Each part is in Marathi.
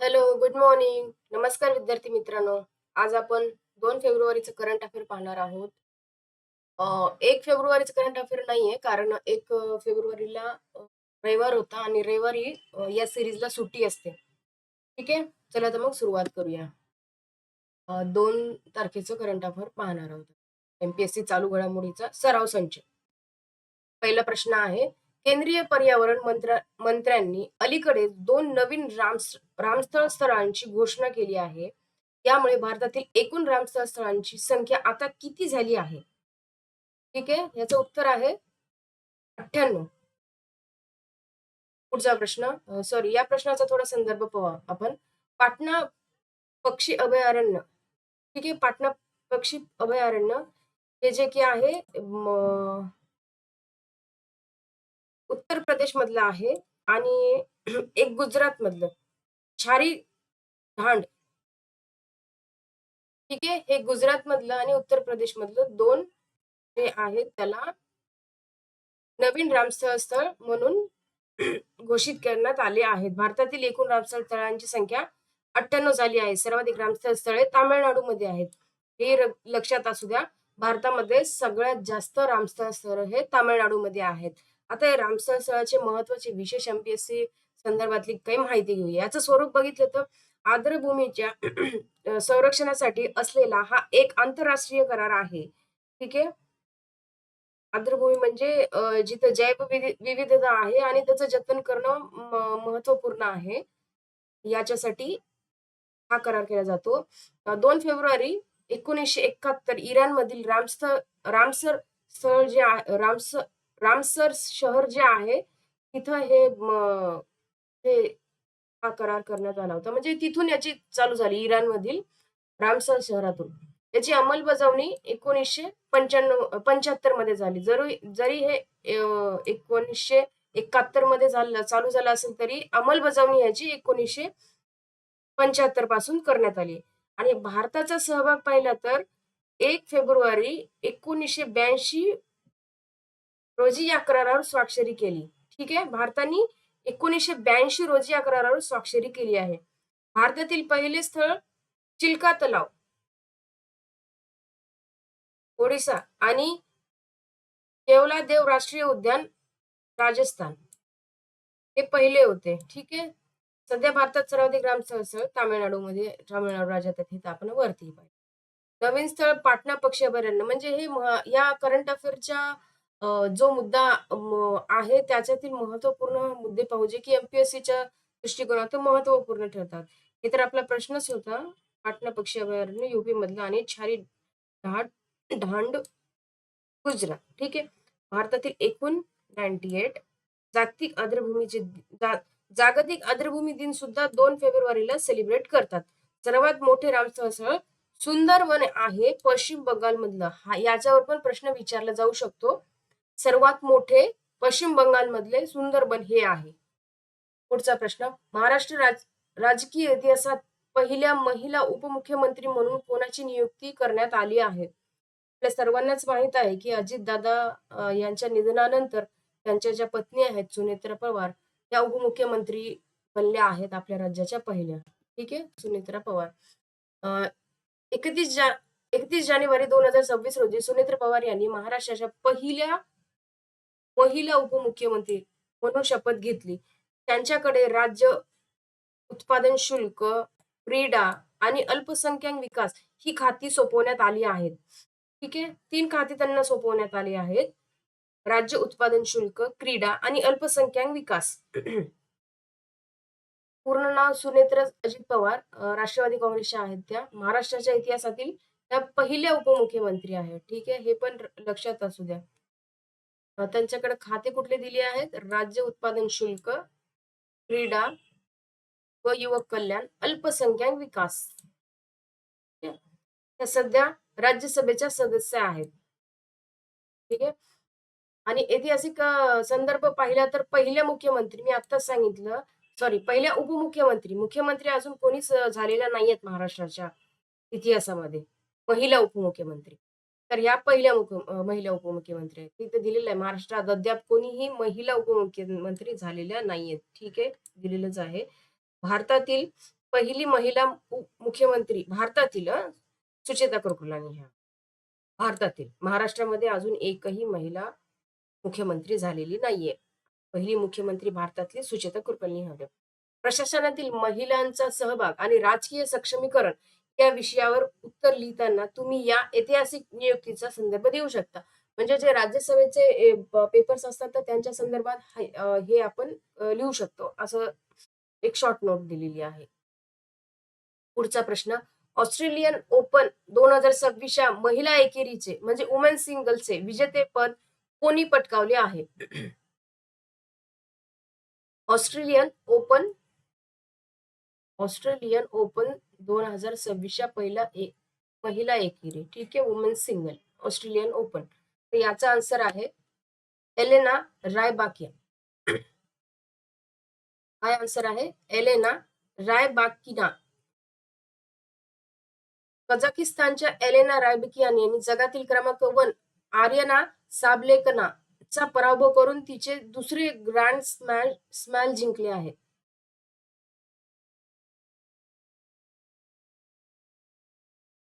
Hello, good morning. नमस्कार विद्यार्थी मित्रांनो. आज आपण दोन फेब्रुवारीचं करंट अफेअर पाहणार आहोत. एक फेब्रुवारीचं करंट अफेअर नाहीये कारण एक फेब्रुवारीला रविवार होता आणि रविवारी या सिरीजला सुट्टी असते. ठीक आहे? चला तर मग सुरुवात करूया. दोन तारखेचं करंट अफेअर पाहणार आहोत. एमपीएससी चालू घडामोडीचा सराव संच. पहिला प्रश्न आहे, केंद्रीय पर्यावरण मंत्र मंत्र्यांनी अलीकडे दोन नवीन राम रामस्थळ स्थळांची घोषणा केली आहे. यामुळे भारतातील एकूण रामस्थळ स्थळांची संख्या आता किती झाली आहे? ठीक आहे? याचं उत्तर आहे 98. पुढचा प्रश्न सॉरी या प्रश्नाचा थोडा संदर्भ पवा आपण. पाटणा पक्षी अभयारण्य ठीक आहे? पाटणा पक्षी अभयारण्य हे जे की आहे उत्तर प्रदेशमधलं आहे आणि एक गुजरातमधलं. छारी घांड. ठीक आहे? हे गुजरातमधलं आणि उत्तर प्रदेशमधलं 2 जे आहेत त्याला नवीन रामस्थळ स्थळ म्हणून घोषित करण्यात आले आहेत. भारतातील एकूण रामस्थळ स्थळांची संख्या 98 झाली आहे. सर्वाधिक रामस्थळ स्थळे तामिळनाडूमध्ये आहेत. हे लक्षात असू द्या. भारतामध्ये सगळ्यात जास्त रामस्थळ स्थळ हे तामिळनाडूमध्ये आहेत. आता या रामस्थळ स्थळाचे महत्त्वाचे विशेष एम-पी-एस-सी संदर्भातली काही माहिती घेऊया. याचं स्वरूप बघितलं तर आर्द्रभूमीच्या संरक्षणासाठी असलेला हा एक आंतरराष्ट्रीय करार आहे. ठीक आहे? आर्द्रभूमी म्हणजे जिथं जैव विविधता आहे आणि त्याचं जतन करणं महत्त्वपूर्ण आहे. याच्यासाठी हा करार केला जातो. अ, 2 फेब्रुवारी 1971 इराणमधील रामस्थ रामसर स्थळ जे आहे रामसर रामसर शहर जे आहे, तिथं हे हे हा करार करण्यात आला होता. म्हणजे तिथून याची चालू झाली इराणमधील रामसर शहरातून. याची अंमलबजावणी 1995 75 मध्ये झाली. जरी जरी हे एकोणीसशे एकाहत्तरमध्ये झालं चालू झालं असेल तरी अंमलबजावणी याची 1975 पासून करण्यात आली. आणि भारताचा सहभाग पाहिला तर एक फेब्रुवारी 1982 रोजी या करारावर स्वाक्षरी केली. ठीक आहे. भारताने 1982 रोजी या करारावर स्वाक्षरी केली आहे. भारतातील पहिले स्थळ चिल्का तलाव. ओडिसा आणि केवलादेव राष्ट्रीय उद्यान राजस्थान. हे पहिले होते. ठीक आहे. सध्या भारतात सर्वाधिक ग्रामस्थळ स्थळ तामिळनाडूमध्ये तामिळनाडू राज्यात आहेत. हे आपण वरती पाहिजे नवीन स्थळ पाटणा पक्षी अभयारण्य म्हणजे हे या करंट अफेअरच्या अ, जो मुद्दा म आहे त्याच्यातील महत्त्वपूर्ण मुद्दे पाहू जे की एम-पी-एस-सीच्या दृष्टिकोनातून महत्त्वपूर्ण ठरतात. हे तर आपला प्रश्नच होता. पाटणा पक्षी अभयारण्य यूपीमधलं आणि छारी ढाड ढांड गुजरात. ठीक आहे. भारतातील एकूण 98 जागतिक आर्द्रभूमीचे जा जागतिक आर्द्रभूमी दिन सुद्धा 2 फेब्रुवारीला सेलिब्रेट करतात. सर्वात मोठे रामस्थळ स्थळ सुंदरवन आहे पश्चिम बंगालमधलं. हा याच्यावर पण प्रश्न विचारला जाऊ शकतो. सर्वात मोठे पश्चिम बंगालमधले सुंदरबन हे आहे. पुढचा प्रश्न महाराष्ट्र राज राजकीय इतिहासात पहिल्या महिला उपमुख्यमंत्री म्हणून कोणाची नियुक्ती करण्यात आली आहे? आपल्या सर्वांनाच माहीत आहे की अजितदादा यांच्या निधनानंतर त्यांच्या ज्या पत्नी आहेत सुनेत्रा पवार त्या उपमुख्यमंत्री बनल्या आहेत आपल्या राज्याच्या पहिल्या. ठीक आहे. सुनेत्रा पवार. एकतीस जा 31 जानेवारी 2026 रोजी सुनेत्रा पवार यांनी महाराष्ट्राच्या पहिल्या महिला उपमुख्यमंत्री म्हणून शपथ घेतली. त्यांच्याकडे राज्य उत्पादन शुल्क, क्रीडा आणि अल्पसंख्याक विकास ही खाती सोपवण्यात आली आहेत. ठीक आहे. तीन खाती त्यांना सोपवण्यात आली आहेत. राज्य उत्पादन शुल्क, क्रीडा आणि अल्पसंख्याक विकास. पूर्ण नाव सुनेत्र अजित पवार राष्ट्रवादी काँग्रेसच्या आहेत त्या. महाराष्ट्राच्या इतिहासातील त्या पहिल्या उपमुख्यमंत्री आहेत. ठीक आहे. हे पण लक्षात असू द्या. त्यांच्याकडे खाते कुठले दिले आहेत? राज्य उत्पादन शुल्क, क्रीडा व युवक कल्याण, अल्पसंख्याक विकास. ठीक त्या सध्या राज्यसभेच्या सदस्य आहेत. ठीक आहे. आणि ऐतिहासिक संदर्भ पाहिला तर पहिल्या मुख्यमंत्री मी आत्ताच सांगितलं सॉरी पहिल्या उपमुख्यमंत्री, मुख्यमंत्री अजून कोणीच झालेला नाहीयेत महाराष्ट्राच्या इतिहासामध्ये. पहिला उपमुख्यमंत्री. तर ह्या पहिल्या मुख महिला उपमुख्यमंत्री आहेत. तिथे दिलेलं आहे महाराष्ट्रात अद्याप कोणीही महिला उपमुख्यमंत्री झालेल्या नाहीयेत. ठीक आहे. दिलेलंच आहे. भारतातील पहिली महिला मुख्यमंत्री भारतातील सुचेता कुरकुलानी ह्या भारतातील महाराष्ट्रामध्ये अजून एकही महिला मुख्यमंत्री झालेली नाहीये पहिली मुख्यमंत्री भारतातली सुचेता कुरकुलनी हव्या प्रशासनातील महिलांचा सहभाग आणि राजकीय सक्षमीकरण या विषयावर उत्तर लिहिताना तुम्ही या ऐतिहासिक नियुक्तीचा संदर्भ देऊ शकता. म्हणजे जे राज्यसभेचे पेपर्स असतात तर त्यांच्या संदर्भात हे आपण लिहू शकतो. असं एक शॉर्ट नोट दिलेली आहे. पुढचा प्रश्न. ऑस्ट्रेलियन ओपन दोन हजार सव्वीसच्या महिला एकेरीचे म्हणजे वुमेन सिंगलचे विजेतेपद कोणी पटकावले आहे? ऑस्ट्रेलियन ओपन ऑस्ट्रेलियन ओपन दोन हजार सव्वीसच्या पहिला एक पहिला एकेरी ठीक आहे? वुमेन सिंगल ऑस्ट्रेलियन ओपन तर याचा आन्सर आहे एलेना रायबाकिया. काय आन्सर आहे? एलेना रायबाकिना कझाकिस्तानच्या एलेना रायबिकियान यांनी जगातील क्रमांक वन आर्यना साबलेकना चा पराभव करून तिचे दुसरे ग्रँड स्मॅल स्मॅल जिंकले आहे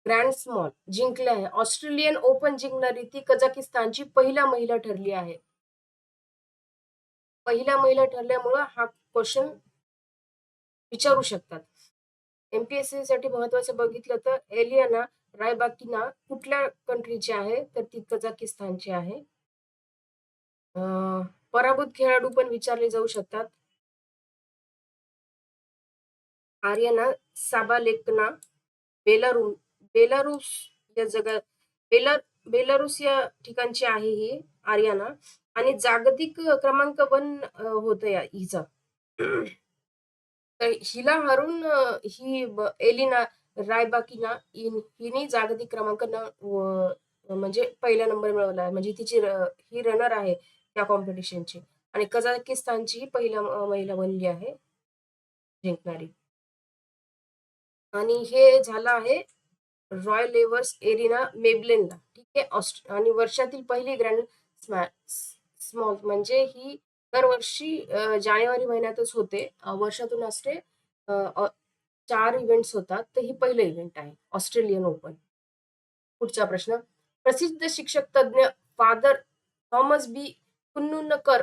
ग्रँड स्मॉल जिंकले आहे ऑस्ट्रेलियन ओपन जिंकणारी ती कझाकिस्तानची पहिला महिला ठरली आहे. पहिल्या महिला ठरल्यामुळं हा क्वेश्चन विचारू शकतात. एमपीएससी साठी महत्वाचं बघितलं तर एलियाना रायबाकिना कुठल्या कंट्रीची आहे? तर ती कझाकिस्तानची आहे. पराभूत खेळाडू पण विचारले जाऊ शकतात. आर्यना साबालेकना बेलारू बेलारूस या जगात बेला बेलारूस या ठिकाणची आहे ही आर्याना. आणि जागतिक क्रमांक वन होत या हिचा. तर हिला हरून ही एलिना रायबाकिना हिने जागतिक क्रमांक न म्हणजे पहिला नंबर मिळवला. आहे म्हणजे तिची ही रनर आहे या कॉम्पिटिशनची आणि कझाकिस्तानची ही पहिला महिला बनली आहे. जिंकणारी. आणि हे झालं आहे रॉयल लेवर्स एरिना मेबलेनला. ठीक आहे? ऑस्ट आणि वर्षातील पहिली ग्रँड स्मॉल म्हणजे ही दरवर्षी जानेवारी महिन्यातच होते. वर्षातून असते चार इव्हेंट्स होतात. तर ही पहिलं इव्हेंट आहे ऑस्ट्रेलियन ओपन. पुढचा प्रश्न. प्रसिद्ध शिक्षक तज्ञ फादर थॉमस बी. कुन्नुनकर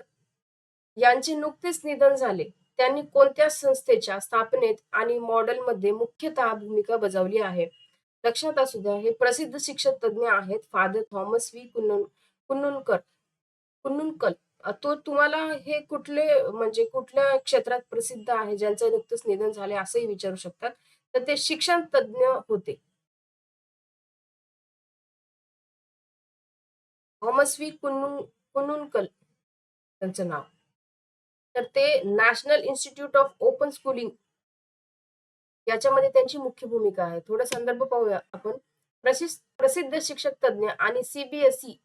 यांचे नुकतेच निधन झाले. त्यांनी कोणत्या संस्थेच्या स्थापनेत आणि मॉडेलमध्ये मुख्यतः भूमिका बजावली आहे? लक्षात असू द्या हे प्रसिद्ध शिक्षक तज्ञ आहेत. Father Thomas V Kunnun Kunnunkar Kunnunkal तो तुम्हाला हे कुठले म्हणजे कुठल्या क्षेत्रात प्रसिद्ध आहे ज्यांचं नुकतंच निधन झाले असंही विचारू शकतात. तर ते शिक्षण तज्ञ होते. थॉमस व्ही कुन्नुन कुन्नुनकल त्यांचं नाव. तर ते national institute of open schooling याच्यामध्ये त्यांची मुख्य भूमिका आहे. थोडा संदर्भ पाहूया आपण. प्रसिद्ध प्रसिद्ध शिक्षक तज्ञ आणि सीबीएसई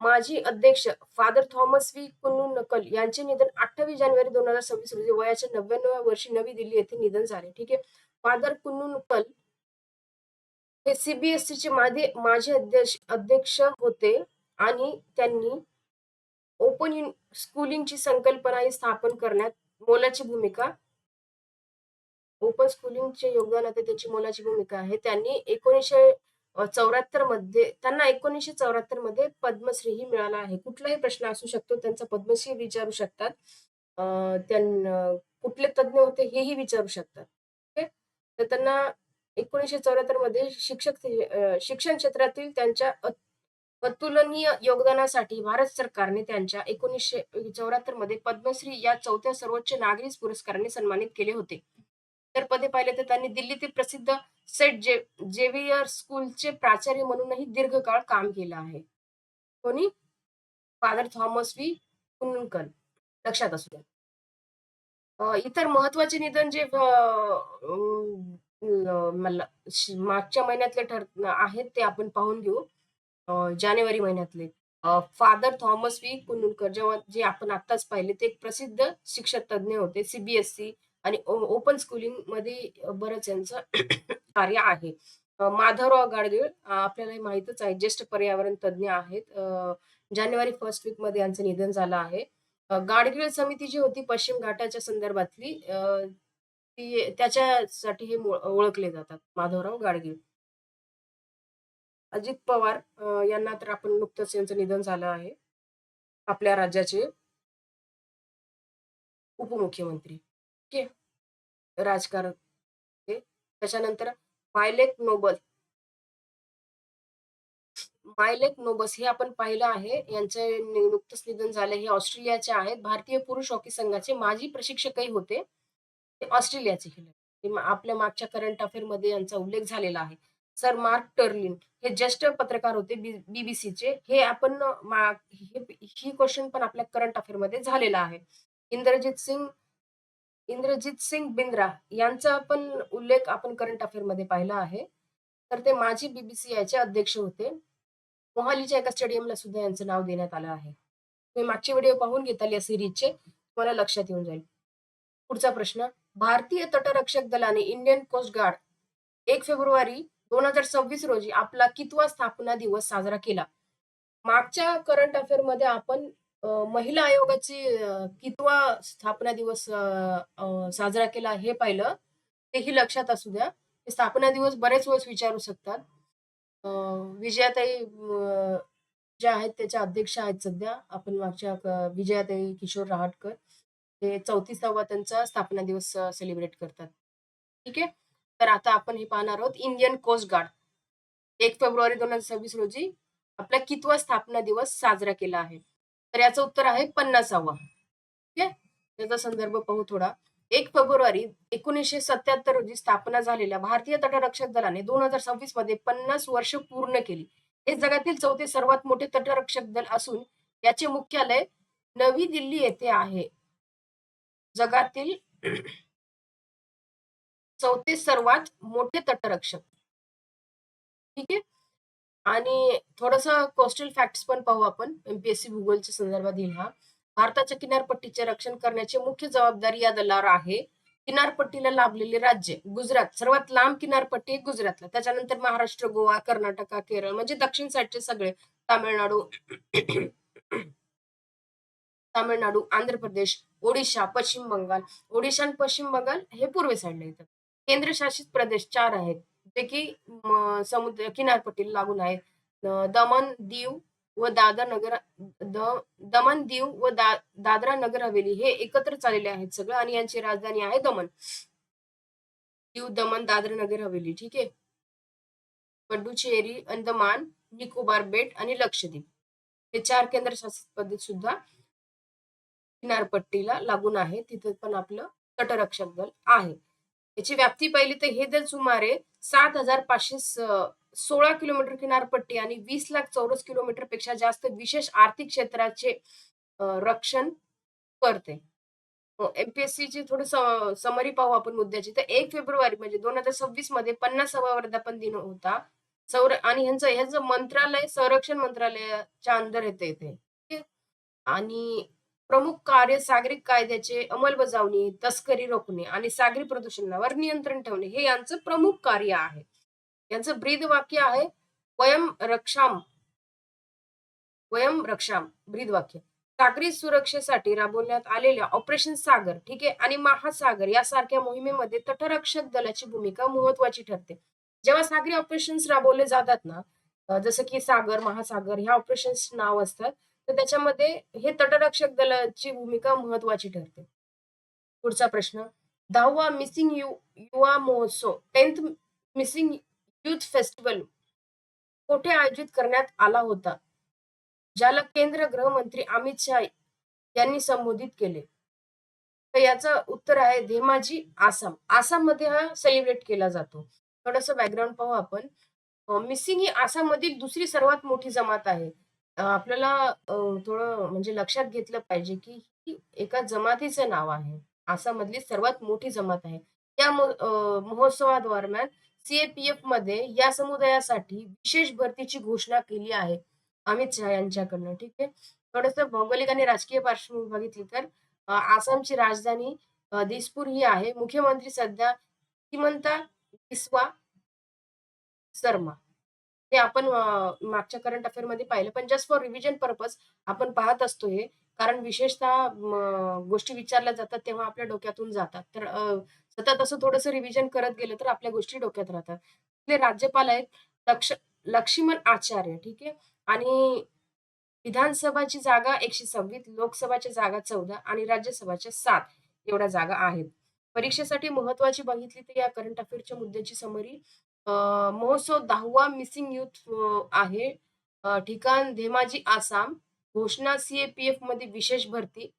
माजी अध्यक्ष फादर थॉमस व्ही कुन्नुनकल यांचे निधन अठ्ठावीस जानेवारी दोन हजार सव्वीस रोजी वयाच्या नव्याण्णव्या वर्षी नवी दिल्ली येथे निधन झाले. ठीक आहे? फादर कुन्नुनकल हे सीबीएसई चे माजी माजी अध्यक्ष अध्यक्ष होते आणि त्यांनी ओपन स्कूलिंगची संकल्पना ही स्थापन करण्यात मोलाची भूमिका ओपन स्कूलिंगचे योगदान आता त्याची मोलाची भूमिका आहे. त्यांनी एकोणीसशे चौऱ्याहत्तरमध्ये त्यांना एकोणीसशे चौऱ्याहत्तरमध्ये पद्मश्री ही मिळाला आहे. कुठलाही प्रश्न असू शकतो त्यांचा पद्मश्री विचारू शकतात. अं, कुठले तज्ञ होते हेही विचारू शकतात. ओके? तर त्यांना एकोणीसशे चौऱ्याहत्तरमध्ये शिक्षक शिक्षण क्षेत्रातील त्यांच्या अतुलनीय योगदानासाठी भारत सरकारने त्यांच्या एकोणीसशे चौऱ्याहत्तरमध्ये पद्मश्री या चौथ्या सर्वोच्च नागरी पुरस्काराने सन्मानित केले होते. तर पदे पाहिले तर त्यांनी दिल्लीतील प्रसिद्ध सेट जे जेवियर स्कूलचे प्राचार्य म्हणूनही दीर्घकाळ काम केलं आहे. कोणी? Father Thomas V. कुनकर लक्षात असू द्या. इतर महत्त्वाचे निधन जे मागच्या महिन्यातले ठर आहेत ते आपण पाहून घेऊ. जानेवारी महिन्यातले. Father Thomas V. कुनुलकर जेव्हा जे आपण आत्ताच पाहिले ते एक प्रसिद्ध शिक्षक तज्ज्ञ होते. सीबीएसई आणि ओपन स्कूलिंगमध्ये बरंच यांचं कार्य आहे माधवराव गाडगीळ आपल्याला माहितच आहे ज्येष्ठ पर्यावरण तज्ञ आहेत जानेवारी फर्स्ट वीकमध्ये यांचं निधन झालं आहे गाडगीळ समिती जी होती पश्चिम घाटाच्या संदर्भातली ती त्याच्यासाठी हे ओळखले जातात माधवराव गाडगीळ. अजित पवार यांना तर आपण नुकतंच यांचं निधन झालं आहे. आपल्या राज्याचे उपमुख्यमंत्री. ओके. राजकारण त्याच्यानंतर मायलेक नोबल. मायलेक नोबस हे आपण पाहिलं आहे. यांचे नि नुकतंच निधन झालं. हे ऑस्ट्रेलियाचे आहेत. भारतीय पुरुष हॉकी संघाचे माजी प्रशिक्षकही होते. ते ऑस्ट्रेलियाचे खेळाडू. आपल्या मागच्या करंट अफेअरमध्ये यांचा उल्लेख झालेला आहे. सर मार्क टर्लिन हे ज्येष्ठ पत्रकार होते बी बीबीसीचे. हे आपण मा ही क्वेशन पण आपल्या करंट अफेअरमध्ये झालेला आहे. इंद्रजित सिंग इंद्रजित सिंग बिंद्रा यांचा पण उल्लेख आपण करंट अफेअरमध्ये पाहिला आहे. तर ते माजी बीबीसीआयचे अध्यक्ष होते. मोहालीच्या एका स्टेडियमला सुद्धा यांचं नाव देण्यात आलं आहे. तुम्ही मागचे व्हिडिओ पाहून घेताल या सिरीजचे तुम्हाला लक्षात येऊन जाईल. पुढचा प्रश्न, भारतीय तटरक्षक दलाने इंडियन कोस्ट गार्ड एक फेब्रुवारी 2026 रोजी आपला कितवा स्थापना दिवस साजरा केला? मागच्या करंट अफेअरमध्ये आपण अ, महिला आयोगाची अ, कितवा स्थापना दिवस अ, अ, साजरा केला हे पाहिलं. तेही लक्षात असू द्या. स्थापना दिवस बरेच वेळेस विचारू शकतात. अ, विजयाताई अ, ज्या आहेत त्याच्या अध्यक्ष आहेत सध्या. आपण मागच्या विजयाताई किशोर रहाटकर. ते 34वा त्यांचा स्थापना दिवस अ, सेलिब्रेट करतात. ठीक आहे. तर आता आपण हे पाहणार आहोत इंडियन कोस्ट गार्ड. 1 फेब्रुवारी 2026 रोजी आपला कितवा स्थापना दिवस साजरा केला आहे? तर याचं उत्तर आहे 50वा. ठीक आहे. त्याचा संदर्भ पाहू थोडा. एक फेब्रुवारी 1977 रोजी स्थापना झालेल्या भारतीय तटरक्षक दलाने 2026 मध्ये 50 वर्ष पूर्ण केली. हे जगातील चौथे सर्वात मोठे तटरक्षक दल असून याचे मुख्यालय नवी दिल्ली येथे आहे. जगातील चौथे सर्वात मोठे तटरक्षक. ठीक आहे. आणि थोडंसं कोस्टल फॅक्ट्स पण पाहू आपण. एमपीएससी भूगोलच्या संदर्भात येईल हा. भारताच्या किनारपट्टीचे रक्षण करण्याची मुख्य जबाबदारी या दलावर आहे. किनारपट्टीला लाभलेले राज्य गुजरात सर्वात लांब किनारपट्टी गुजरातला. त्याच्यानंतर महाराष्ट्र, गोवा, कर्नाटका, केरळ म्हणजे दक्षिण साईडचे सगळे तामिळनाडू तामिळनाडू, आंध्र प्रदेश, ओडिशा, पश्चिम बंगाल. ओडिशा आणि पश्चिम बंगाल हे पूर्वे साईडला येतात. केंद्रशासित प्रदेश चार आहेत. की समुद्र किनारपट्टीला लागून आहेत. दमन दीव व दादर नगर द दमन दीव व दा दादरा नगर हवेली हे एकत्र चाललेले आहेत सगळं आणि यांची राजधानी आहे दमन दीव, दमन दादर नगर हवेली. ठीक आहे. पुडुचेरी, अंदमान, निकोबार बेट आणि लक्षद्वीप. हे चार केंद्रशासित प्रदेश सुद्धा किनारपट्टीला लागून आहे. तिथे पण आपलं तटरक्षक दल आहे. याची व्याप्ती पाहिली तर हे दल सुमारे 7,516 किलोमीटर किनारपट्टी आणि वीस लाख चौरस किलोमीटरपेक्षा जास्त विशेष आर्थिक क्षेत्राचे रक्षण करते. एमपीएससी ची थोडी समरी पाहू आपण मुद्द्याची. तर एक फेब्रुवारी म्हणजे 2026 मध्ये 50वा वर्धापन दिन होता. सौर आणि ह्यांचं ह्याचं मंत्रालय संरक्षण मंत्रालयाच्या अंदर येते इथे. आणि प्रमुख कार्य सागरी कायद्याचे अंमलबजावणी, तस्करी रोखणे आणि सागरी प्रदूषणावर नियंत्रण ठेवणे हे यांचं प्रमुख कार्य आहे. यांचं ब्रीद वाक्य आहे वयम रक्षाम वयम रक्षाम ब्रीद वाक्य. सागरी सुरक्षेसाठी राबवण्यात आलेल्या ऑपरेशन सागर ठीक आहे आणि महासागर यासारख्या मोहिमेमध्ये तटरक्षक दलाची भूमिका महत्वाची ठरते. जेव्हा सागरी ऑपरेशन्स राबवले जातात ना, जसं की सागर, महासागर ह्या ऑपरेशन्स नाव असतात. तर त्याच्यामध्ये हे तटरक्षक दलाची भूमिका महत्वाची ठरते. पुढचा प्रश्न 10वा मिसिंग यु युवा महोत्सव 10th मिसिंग युथ फेस्टिवल कोठे आयोजित करण्यात आला होता? ज्याला केंद्र गृहमंत्री अमित शाह यांनी संबोधित केले. तर याचं उत्तर आहे धेमाजी, आसाम. आसाममध्ये हा सेलिब्रेट केला जातो. थोडस बॅकग्राऊंड पाहू आपण. मिसिंग ही आसाममधील दुसरी सर्वात मोठी जमात आहे. अ, आपल्याला अ, थोडं म्हणजे लक्षात घेतलं पाहिजे, की ही एका जमातीचं नाव आहे. आसाममधली सर्वात मोठी जमात आहे. या म अ, महोत्सवादरम्यान सी-ए-पी-एफमध्ये या समुदायासाठी विशेष भरतीची घोषणा केली आहे. अमित शहा यांच्याकडनं. ठीक आहे. थोडंसं भौगोलिक आणि राजकीय पार्श्वभूमी बघितली तर अ, आसामची राजधानी अ, दिसपूर ही आहे. मुख्यमंत्री सध्या हिमंता बिस्वा शर्मा. हे आपण मागच्या करंट अफेअरमध्ये पाहिलं. पण जस्ट फॉर रिव्हिजन पर्पज आपण पाहत असतो हे. कारण विशेषतः गोष्टी विचारल्या जातात तेव्हा आपल्या डोक्यातून जातात. तर सतत असं थोडंसं रिव्हिजन करत गेलं तर आपल्या गोष्टी डोक्यात राहतात. ते राज्यपाल आहेत लक्ष लक्ष्मण आचार्य, ठीक आहे. आणि विधानसभाची जागा 126, लोकसभाच्या जागा 14 आणि राज्यसभाच्या सात एवढ्या जागा आहेत. परीक्षेसाठी महत्त्वाची बघितली तर या करंट अफेअरच्या मुद्द्याची समरी महोत्सव 10वा मिसिंग यूथ आहे. ठिकाण धेमाजी, आसाम. घोषणा सी-ए-पी-एफमध्ये विशेष भरती.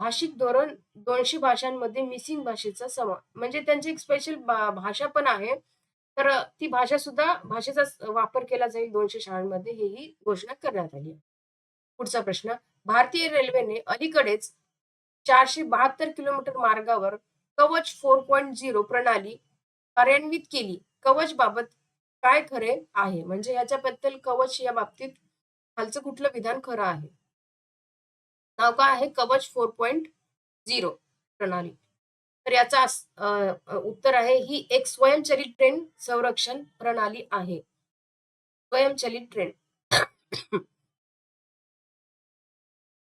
भाषिक धोरण दोनशे भाषांमध्ये मिसिंग भाषेचा समा म्हणजे त्यांची एक स्पेशल भाषा पण आहे. तर ती भाषा सुद्धा भाषेचा वापर केला जाईल दोनशे शाळांमध्ये, हेही घोषणा करण्यात आली पुढचा प्रश्न. भारतीय रेल्वेने अलीकडेच 472 किलोमीटर मार्गावर कवच 4.0 प्रणाली कार्यान्वित केली. कवच बाबत काय खरे आहे? म्हणजे ह्याच्याबद्दल कवच या बाबतीत खालचं कुठलं विधान खरं आहे? नाव काय आहे? कवच 4.0 प्रणाली. तर याचा उत्तर आहे ही एक स्वयंचलित ट्रेन संरक्षण प्रणाली आहे. स्वयंचलित ट्रेन.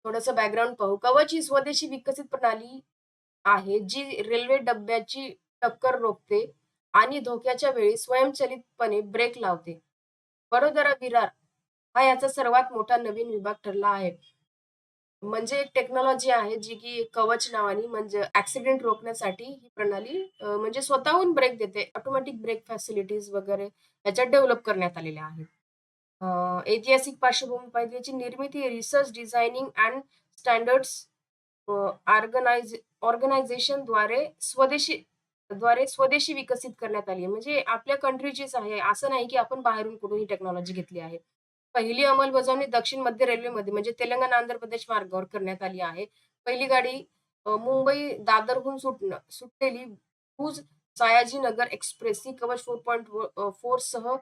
थोडंसं बॅकग्राऊंड पाहू. कवच ही स्वदेशी विकसित प्रणाली आहे, जी रेल्वे डब्याची टक्कर रोखते आणि धोक्याच्या वेळी स्वयंचलितपणे ब्रेक लावते. वडोदरा विरार हा याचा सर्वात मोठा नवीन विभाग ठरला आहे. म्हणजे एक टेक्नॉलॉजी आहे, जी की कवच नावानी म्हणजे ऍक्सिडेंट रोखण्यासाठी ही प्रणाली म्हणजे स्वतःहून ब्रेक देते. ऑटोमॅटिक ब्रेक फॅसिलिटीज वगैरे याच्यात डेव्हलप करण्यात आलेल्या आहेत. ऐतिहासिक पार्श्वभूमी पाहिजे याची निर्मिती research designing and standards uh, ऑर्गनायझेशनद्वारे स्वदेशी द्वारे स्वदेशी विकसित करण्यात आली म्हणजे आपल्या कंट्रीचीच आहे. असं नाही की आपण बाहेरून कुठूनही टेक्नॉलॉजी घेतली आहे. पहिली अंमलबजावणी दक्षिण मध्य रेल्वेमध्ये म्हणजे तेलंगणा, आंध्र प्रदेश मार्गावर करण्यात आली आहे. पहिली गाडी मुंबई दादरहून सुटणं सुटलेली भुज सयाजीनगर एक्सप्रेस ही कवच 4.4 सह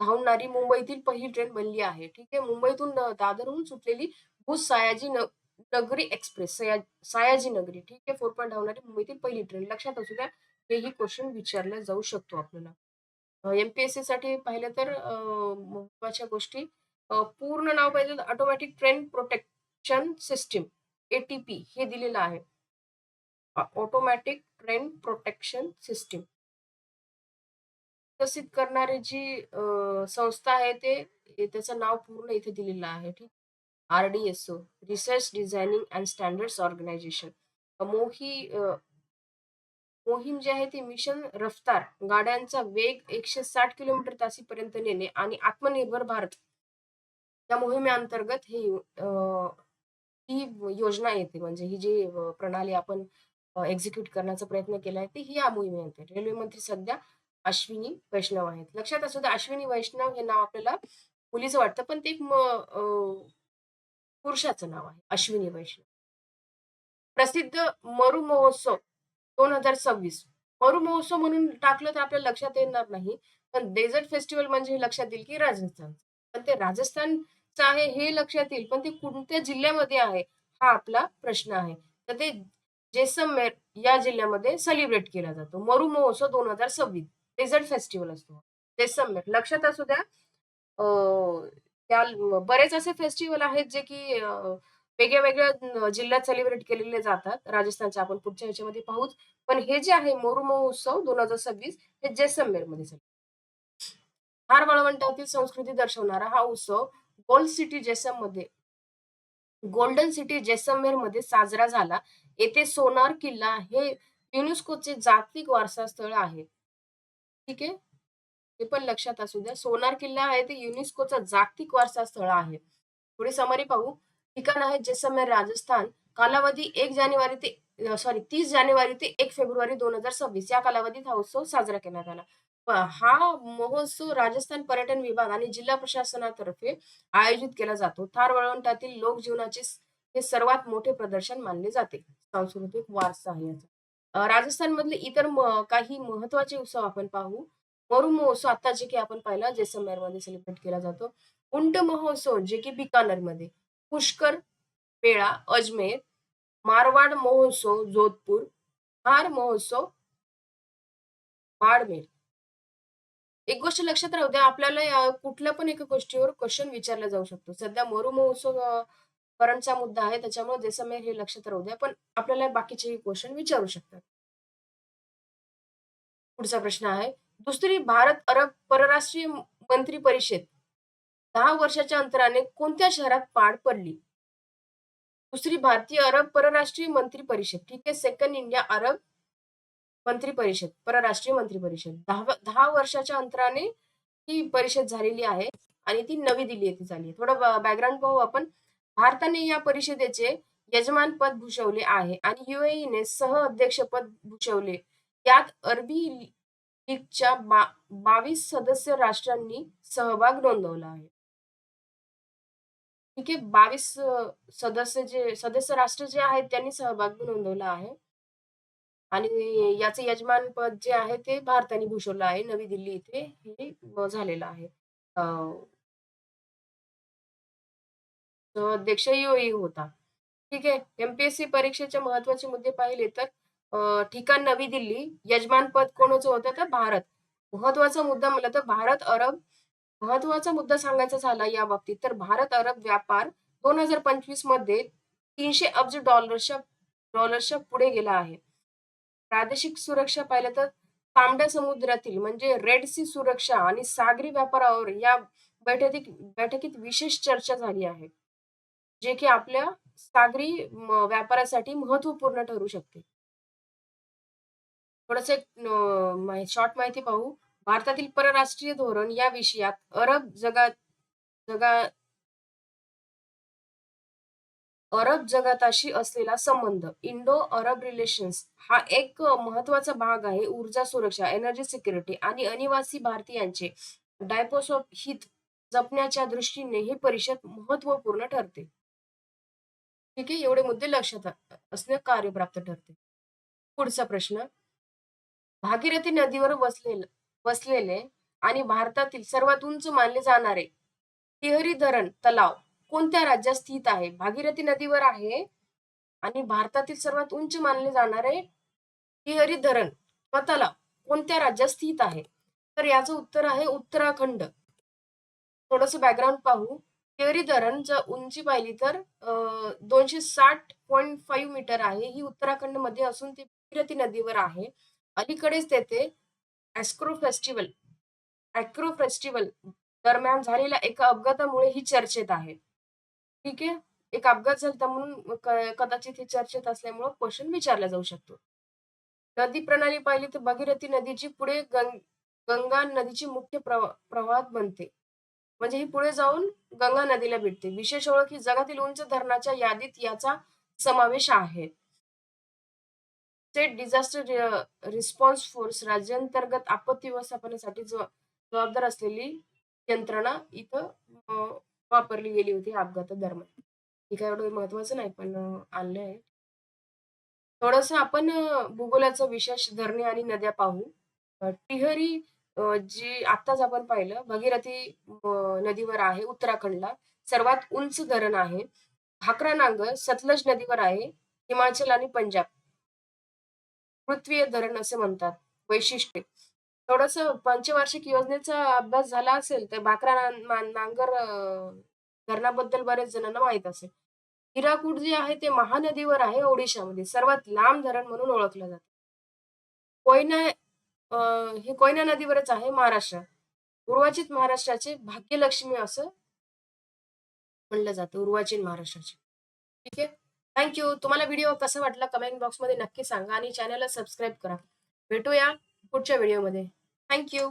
धावणारी मुंबईतील पहिली ट्रेन बनली आहे. ठीक आहे. मुंबईतून दादरहून सुटलेली भुज सायाजी नगरी एक्सप्रेस सायाजी नगरी ठीक आहे. फोर पॉईंट धावणारी मुंबईतील पहिली ट्रेन. लक्षात असू द्या, हेही क्वेश्चन विचारला जाऊ शकतो आपल्याला. एमपीएससी एम-पी-एस-सीसाठी पाहिलं तर महत्त्वाच्या गोष्टी पूर्ण नाव पाहिजे automatic train protection system ATP हे दिलेलं आहे. ऑटोमॅटिक ट्रेन प्रोटेक्शन सिस्टीम विकसित करणारी जी संस्था आहे ते त्याचं नाव पूर्ण इथे दिलेलं आहे. ठीक. RDSO research designing and standards organisation. मोही मोहीम जी आहे ती मिशन रफ्तार गाड्यांचा वेग 160 किलोमीटर तासीपर्यंत नेणे आणि आत्मनिर्भर भारत या मोहिमेअंतर्गत हे ही योजना येते. म्हणजे ही जी प्रणाली आपण एक्झिक्यूट करण्याचा प्रयत्न केला आहे, ती ही या मोहिमेअंतर्गत. रेल्वे मंत्री सध्या अश्विनी वैष्णव आहेत. लक्षात असू द्या अश्विनी वैष्णव हे नाव आपल्याला मुलीचं वाटतं, पण ते एक पुरुषाचं नाव आहे. अश्विनी वैष्णव. प्रसिद्ध मरु महोत्सव 2026 मरु महोत्सव म्हणून टाकलं तर आपल्याला लक्षात येणार नाही. पण डेझर्ट फेस्टिवल म्हणजे हे लक्षात येईल की राजस्थान. पण ते राजस्थानचं आहे हे लक्षात येईल, पण ते कोणत्या जिल्ह्यामध्ये आहे? हा आपला प्रश्न आहे. तर ते जैसलमेर या जिल्ह्यामध्ये सेलिब्रेट केला जातो. मरु महोत्सव 2026 डेझर्ट फेस्टिवल असतो. जैसलमेर लक्षात असू द्या. अ, त्या बरेच असे फेस्टिवल आहेत जे की वेगळ्या-वेगळ्या जिल्ह्यात सेलिब्रेट केलेले जातात. राजस्थानचे आपण पुढच्या ह्याच्यामध्ये पाहूच. पण हे जे आहे मोरू महोत्सव 2026 हे जैसलमेरमध्ये झाले हार वाळवंटातील संस्कृती दर्शवणारा हा उत्सव गोल्ड सिटी जैसलमध्ये गोल्डन सिटी जैसलमेरमध्ये साजरा झाला. येथे सोनार किल्ला हे युनेस्कोचे जागतिक वारसा स्थळ आहे. ठीक आहे. हे पण लक्षात असू द्या. सोनार किल्ला आहे ते युनेस्कोचा जागतिक वारसा स्थळ आहे. पुढे समरी पाहू. ठिकाण आहे जैसलमेर, राजस्थान. कालावधी एक जानेवारी ते सॉरी तीस जानेवारी ते एक फेब्रुवारी 2026 या कालावधीत हा उत्सव साजरा केला आला. हा महोत्सव राजस्थान पर्यटन विभाग आणि जिल्हा प्रशासनातर्फे आयोजित केला जातो. थार वळवंटातील लोकजीवनाचे हे सर्वात मोठे प्रदर्शन मानले जाते. सांस्कृतिक वारसा आहे याचा. राजस्थान मधले इतर म काही महत्त्वाचे उत्सव आपण पाहू. मरु महोत्सव आता जे की आपण पाहिला जैसलमेरमध्ये सेलिब्रेट केला जातो. उंट महोत्सव जे की बिकानेरमध्ये. पुष्कर मेळा अजमेर, मारवाड महोत्सव जोधपूर, हार महोत्सव बाडमेर. एक गोष्ट लक्षात राहू द्या, आपल्याला या कुठल्या पण एका गोष्टीवर क्वेश्चन विचारला जाऊ शकतो. सध्या मरू महोत्सव करणचा करंटचा मुद्दा आहे, त्याच्यामुळे जैसमेर हे लक्षात राहू द्या. पण आपल्याला बाकीचेही क्वेश्चन विचारू शकतात. पुढचा प्रश्न आहे, दुसरी भारत-अरब परराष्ट्रीय मंत्री परिषद दहा वर्षाच्या अंतराने कोणत्या शहरात पार पडली? दुसरी भारतीय-अरब परराष्ट्रीय मंत्री परिषद, ठीक आहे. सेकंड इंडिया-अरब मंत्री परिषद, परराष्ट्रीय मंत्री परिषद. दहा दहा वर्षाच्या अंतराने ही परिषद झालेली आहे आणि ती नवी दिल्ली येथे झाली. थोडं बॅकग्राऊंड पाहू आपण. भारताने या परिषदेचे यजमानपद भूषवले आहे आणि युएईने सह-अध्यक्षपद भूषवले. यात अरबी लीगच्या बा 22 सदस्य राष्ट्रांनी सहभाग नोंदवला आहे. की 22 सदस्य जे सदस्य राष्ट्र जे आहेत त्यांनी सहभाग नोंदवला आहे. आणि याचं यजमानपद जे आहे ते भारताने भूषवलं आहे. नवी दिल्ली इथे हे झालेलं आहे. अ अध्यक्ष होता. ठीक आहे. एम-पी-एस-सी परीक्षेचे महत्त्वाचे मुद्दे पाहिले तर अ, ठिकाण नवी दिल्ली, यजमानपद कोणाचं होतं तर भारत. महत्त्वाचा मुद्दा म्हटलं तर भारत-अरब महत्त्वाचा मुद्दा सांगायचा झाला या बाबतीत तर भारत-अरब व्यापार 2025 मध्ये तीनशे अब्ज डॉलर्सच्या डॉलर्सच्या पुढे गेला आहे. प्रादेशिक सुरक्षा पाहिलं तर तांबड्या समुद्रातील म्हणजे रेड सी सुरक्षा आणि सागरी व्यापारावर या बैठकीत बैठकीत विशेष चर्चा झाली आहे. जे की आपल्या सागरी व्यापारासाठी महत्त्वपूर्ण ठरू शकते. थोडंसं एक शॉर्ट माहिती पाहू. भारतातील परराष्ट्रीय धोरण या विषयात अरब जगात जगा अरब जगाताशी असलेला संबंध इंडो-अरब रिलेशन्स हा एक महत्त्वाचा भाग आहे. ऊर्जा सुरक्षा, एनर्जी सिक्युरिटी आणि अनिवासी भारतीयांचे डायपोसॉफ हित जपण्याच्या दृष्टीने ही परिषद महत्त्वपूर्ण ठरते. ठीक आहे. एवढे मुद्दे लक्षात असणे कार्यप्राप्त ठरते. पुढचा प्रश्न. भागीरथी नदीवर वसलेला वसलेले आणि भारतातील सर्वात उंच मानले जाणारे तिहरी धरण तलाव कोणत्या राज्यात स्थित आहे? भागीरथी नदीवर आहे आणि भारतातील सर्वात उंच मानले जाणारे तिहरी धरण व तलाव कोणत्या राज्यात स्थित आहे? तर याचं उत्तर आहे उत्तराखंड. थोडस बॅकग्राऊंड पाहू. तिहरी धरण जर उंची पाहिली तर दोनशे साठ पॉईंट फाईव्ह मीटर आहे. ही उत्तराखंडमध्ये असून ती भागीरथी नदीवर आहे. अलीकडेच तेथे ऍस्क्रो फेस्टिवल ऍक्रो फेस्टिवल दरम्यान झालेल्या एका अपघातामुळे ही चर्चेत आहे. ठीक आहे. एक अपघात झाला म्हणून कदाचित ही चर्चेत असल्यामुळं क्वेश्चन विचारला जाऊ शकतो. नदी प्रणाली पाहिली तर भगीरथी नदीची पुढे गंग गंगा नदीची मुख्य प्रवा प्रवाहात बनते. म्हणजे ही पुढे जाऊन गंगा नदीला भेटते. विशेष ओळख ही जगातील उंच धरणाच्या यादीत याचा समावेश आहे. स्टेट डिझास्टर रिस्पॉन्स फोर्स राज्यांतर्गत आपत्ती व्यवस्थापनासाठी जबाबदार असलेली यंत्रणा इथं वापरली गेली होती अपघातादरम्यान. हे काय एवढं महत्वाचं नाही, पण आणलं आहे. थोडस आपण अ, भूगोलाचा विशेष धरणे आणि नद्या पाहू. टिहरी जी आताच आपण पाहिलं भागीरथी नदीवर आहे उत्तराखंडला. सर्वात उंच धरण आहे. भाकरा नांगर सतलज नदीवर आहे. हिमाचल आणि पंजाब. पृथ्वीय धरण असे म्हणतात. वैशिष्ट्ये थोडस पंचवार्षिक योजनेचा अभ्यास झाला असेल तर बाकरा नांगर धरणाबद्दल बऱ्याच जणांना माहीत असेल. हिराकूड जे आहे ते महानदीवर आहे ओडिशामध्ये. सर्वात लांब धरण म्हणून ओळखलं जातं. कोयना हे कोयना नदीवरच आहे महाराष्ट्रात. उर्वाचित महाराष्ट्राचे भाग्यलक्ष्मी असं म्हणलं जातं. उर्वाचित महाराष्ट्राचे. ठीक आहे. थँक्यू तुम्हाला व्हिडिओ कसा वाटला कमेंट बॉक्समध्ये नक्की सांगा आणि चॅनलला सबस्क्राईब करा. भेटूया पुढच्या व्हिडिओमध्ये. Thank you.